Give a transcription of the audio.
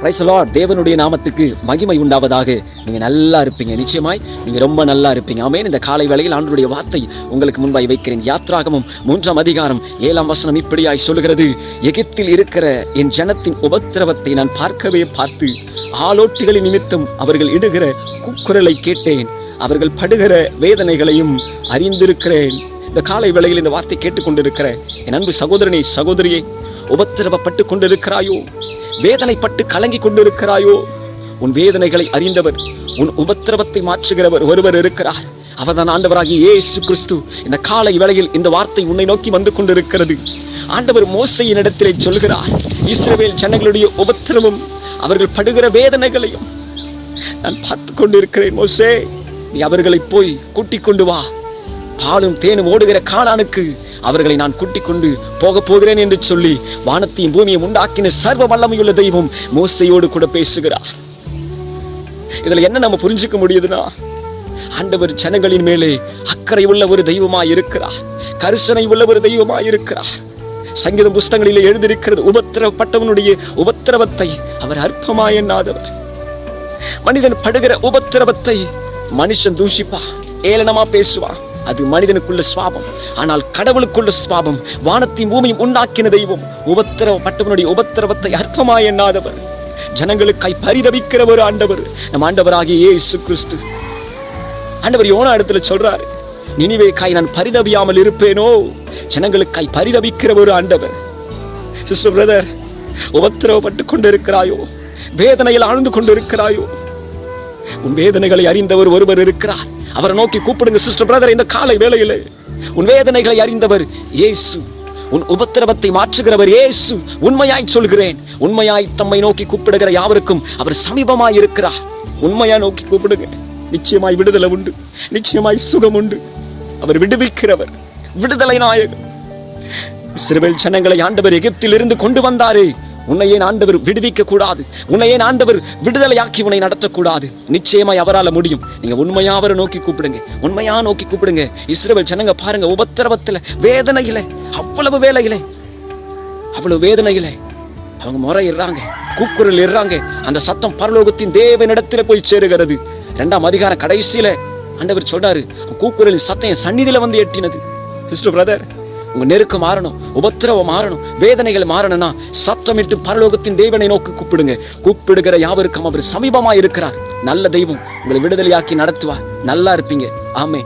Praise தேவனுடைய நாமத்துக்கு மகிமை உண்டாவதாக. நீங்க நல்லா இருப்பீங்க. நிச்சயமாய் நீங்க ரொம்ப நல்லா இருப்பீங்க. ஆமேன். இந்த காலை வேளையில் ஆண்டுடைய வார்த்தை உங்களுக்கு முன்பாய் வைக்கிறேன். யாத்ராகமும் மூன்றாம் அதிகாரம் ஏழாம் வசனம் இப்படியாய் சொல்லுகிறது. எகிப்தில் இருக்கிற என் ஜனத்தின் உபத்திரவத்தை நான் பார்க்கவே பார்த்து ஆலோட்டிகளின் நிமித்தம் அவர்கள் இடுகிற குக்குரலை கேட்டேன். அவர்கள் படுகிற வேதனைகளையும் அறிந்திருக்கிறேன். இந்த காலை வேளையில் இந்த வார்த்தை கேட்டுக்கொண்டிருக்கிற என் அன்பு சகோதரனே சகோதரியே உபத்திரவப்பட்டு கொண்டிருக்கிறாயோ? வேதனைப்பட்டு கலங்கி கொண்டிருக்கிறாயோ? உன் வேதனைகளை அறிந்தவர் உன் உபத்திரவத்தை மாற்றுகிறவர் ஒருவர் இருக்கிறார். அவர்தான் ஆண்டவராகிய இயேசு கிறிஸ்து. இந்த காலை வேளையில் இந்த வார்த்தை உன்னை நோக்கி வந்து கொண்டிருக்கிறது. ஆண்டவர் மோசையின் இடத்திலே சொல்கிறார் இஸ்ரவேல் ஜனங்களுடைய உபத்திரமும் அவர்கள் படுகிற வேதனைகளையும் நான் பார்த்து கொண்டிருக்கிறேன் மோசே. நீ அவர்களை போய் கூட்டிக் கொண்டு வா. பாலும் தேனும் ஓடுகிற காணானுக்கு அவர்களை நான் கூட்டிக் கொண்டு போக போகிறேன் என்று சொல்லி வானத்தையும் பூமியை உண்டாக்கின சர்வ வல்லமையுள்ள தெய்வம் மோசையோடு கூட பேசுகிறார். இதுல என்ன நம்ம புரிஞ்சுக்க முடியுதுன்னா ஆண்டவர் ஜனங்களின் மேலே அக்கறை உள்ள ஒரு தெய்வமாய் இருக்கிறார். கரிசனை உள்ள ஒரு தெய்வமாய் இருக்கிறார். சங்கீதம் புஸ்தகங்களிலே எழுதியிருக்கிறது உபத்திரவப்பட்டவனுடைய உபத்திரவத்தை அவர் அற்பமாய் எண்ணாதவர். மனிதன் படுகிற உபத்திரவத்தை மனுஷன் தூஷிப்பா ஏளனமா பேசுவான் அது மனிதனுக்குள்ள சுவாபம். ஆனால் கடவுளுக்குள்ள சுவாபம் வானத்தையும் பூமியும் உண்டாக்கின தெய்வம் உபத்திரவப்பட்டவனுடைய உபத்திரவத்தை அற்பமாய் எண்ணாதவர். ஜனங்களுக்காய் பரிதவிக்கிற ஒரு ஆண்டவர் நம் ஆண்டவராகிய இயேசு கிறிஸ்து. ஆண்டவர் யோனா இடத்துல சொல்றாரு நினைவேக்காய் நான் பரிதவியாமல் இருப்பேனோ? ஜனங்களுக்காய் பரிதவிக்கிற ஒரு ஆண்டவர். சிஸ்டர் பிரதர் உபத்திரவப்பட்டு கொண்டிருக்கிறாயோ? வேதனையில் ஆழ்ந்து கொண்டிருக்கிறாயோ? உன் வேதனைகளை அறிந்தவர் ஒருவர் இருக்கிறார். அவரை நோக்கி கூப்பிடுங்க சிஸ்டர் பிரதர் இந்த காலை வேளையிலே. உன் வேதனைகளை அறிந்தவர் இயேசு. உன் உபத்திரவத்தை மாற்றுகிறவர் இயேசு. உண்மையாய் சொல்கிறேன். உண்மையாய் தம்மை நோக்கி கூப்பிடுகிற யாவருக்கும் அவர் சமீபமாய் இருக்கிறார். உண்மையா நோக்கி கூப்பிடுங்க. நிச்சயமாய் விடுதலை உண்டு. நிச்சயமாய் சுகம் உண்டு. அவர் விடுவிக்கிறவர். விடுதலை நாயகன். சிறுவில் ஜனங்களை ஆண்டவர் எகிப்தில் இருந்து கொண்டு வந்தாரே. உன்னை ஏன் ஆண்டவர் விடுவிக்க கூடாது உன்னை ஏன் ஆண்டவர் விடுதலையாக்கி உன்னை நடத்தக்கூடாது. நிச்சயமாய் அவரால முடியும். நீங்க உண்மையா அவரை நோக்கி கூப்பிடுங்க. உண்மையா நோக்கி கூப்பிடுங்க. இஸ்ரேல் ஜனங்க பாருங்க உபத்திரவத்துல வேதனையில அவ்வளவு வேலையில அவ்வளவு வேதனையில அவங்க முறையிடுறாங்க கூக்குரல் இடுறாங்க. அந்த சத்தம் பரலோகத்தின் தேவனிடத்துல போய் சேருகிறது. ரெண்டாம் அதிகாரம் கடைசியில ஆண்டவர் சொல்றாரு கூக்குரலின் சத்தம் என் சந்நிதியில வந்து எட்டினது. சிஸ்டர் பிரதர் உங்க நெருக்கம் மாறணும் உபத்திரவம் மாறணும் வேதனைகள் மாறணும்னா சத்தமிட்டு பரலோகத்தின் தேவனை நோக்கி கூப்பிடுங்க. கூப்பிடுகிற யாவருக்கும் அவர் சமீபமா இருக்கிறார் நல்ல தெய்வம் உங்களை விடுதலையாக்கி நடத்துவார். நல்லா இருப்பீங்க. ஆமே